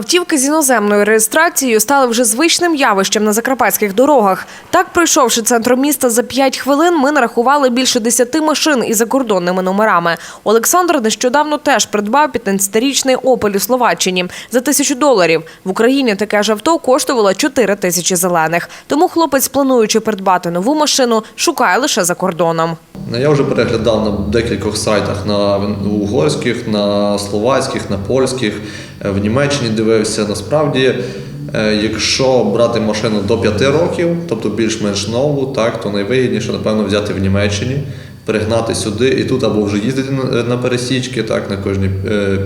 Автівки з іноземною реєстрацією стали вже звичним явищем на закарпатських дорогах. Так, пройшовши центром міста за 5 хвилин, ми нарахували більше 10 машин із закордонними номерами. Олександр нещодавно теж придбав 15-річний «Опель» у Словаччині за тисячу доларів. В Україні таке ж авто коштувало 4 тисячі зелених. Тому хлопець, плануючи придбати нову машину, шукає лише за кордоном. Ну, Я вже переглядав на декількох сайтах на угорських, на словацьких, на польських, е, в Німеччині дивився. Насправді, е, якщо брати машину до 5 років, тобто більш-менш нову, так, то найвигідніше, напевно, взяти в Німеччині, перегнати сюди і тут або вже їздити на- пересічки так, на кожні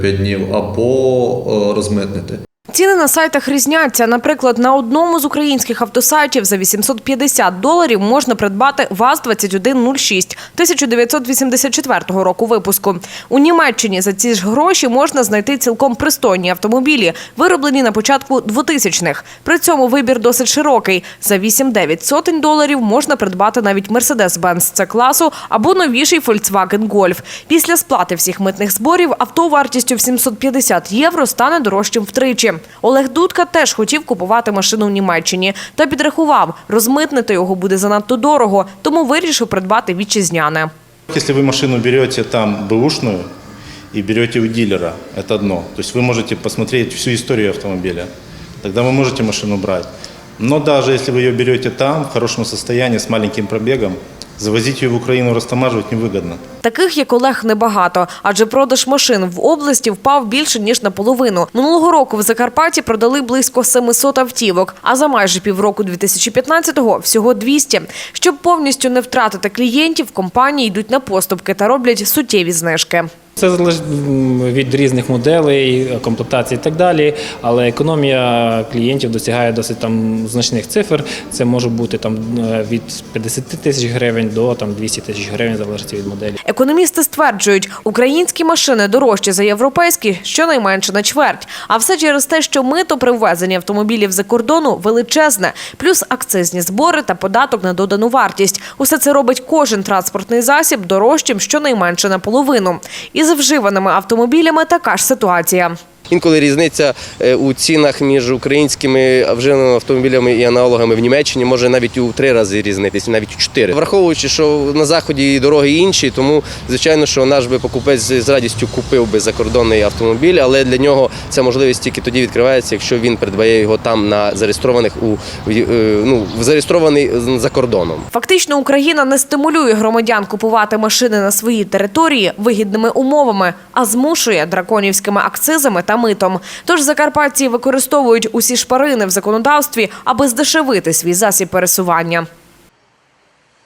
5 днів, або е, розмитнити. Ціни на сайтах різняться. Наприклад, на одному з українських автосайтів за 850 доларів можна придбати ВАЗ-2106 1984 року випуску. У Німеччині за ці ж гроші можна знайти цілком пристойні автомобілі, вироблені на початку 2000-х. При цьому вибір досить широкий. За 8-9 сотень доларів можна придбати навіть Mercedes-Benz C-класу або новіший Volkswagen Golf. Після сплати всіх митних зборів авто вартістю в 750 євро стане дорожчим втричі. Олег Дудка теж хотів купувати машину в Німеччині та підрахував, розмитнити його буде занадто дорого, тому вирішив придбати вітчизняне. Если вы машину берете там бэушную и берете у дилера, это одно. То есть вы можете посмотреть всю историю автомобиля. Тогда вы можете машину брать. Но даже если вы ее берете там, в хорошем состоянии, с маленьким пробегом, завозить її в Україну розтамажувати невыгодно. Таких як Олег небагато, адже продаж машин в області впав більше ніж наполовину. Минулого року в Закарпатті продали близько 700 автівок, а за майже півроку 2015-го – всього 200. Щоб повністю не втратити клієнтів, компанії йдуть на поступки та роблять суттєві знижки. Це залежить від різних моделей, комплектацій і так далі. Але економія клієнтів досягає досить там значних цифр. Це може бути там е, від 50 тисяч гривень до там 200 тисяч гривень, залежить від моделі. Економісти стверджують, українські машини дорожчі за європейські щонайменше на чверть. А все через те, що мито при ввезенні автомобілів за кордону величезне, плюс акцизні збори та податок на додану вартість. Усе це робить кожен транспортний засіб дорожчим щонайменше наполовину. І з вживаними автомобілями така ж ситуація. Інколи різниця е, у цінах між українськими вживаними автомобілями і аналогами в Німеччині може навіть у три рази різнитися, навіть у чотири. Враховуючи, що на заході дороги інші, тому звичайно, що наш би покупець з радістю купив би закордонний автомобіль, але для нього ця можливість тільки тоді відкривається, якщо він придбає його там на зареєстрованих у е, ну зареєстрований за кордоном. Фактично, Україна не стимулює громадян купувати машини на своїй території вигідними умовами, а змушує драконівськими акцизами та митом. Тож закарпатці використовують усі шпарини в законодавстві, аби здешевити свій засіб пересування.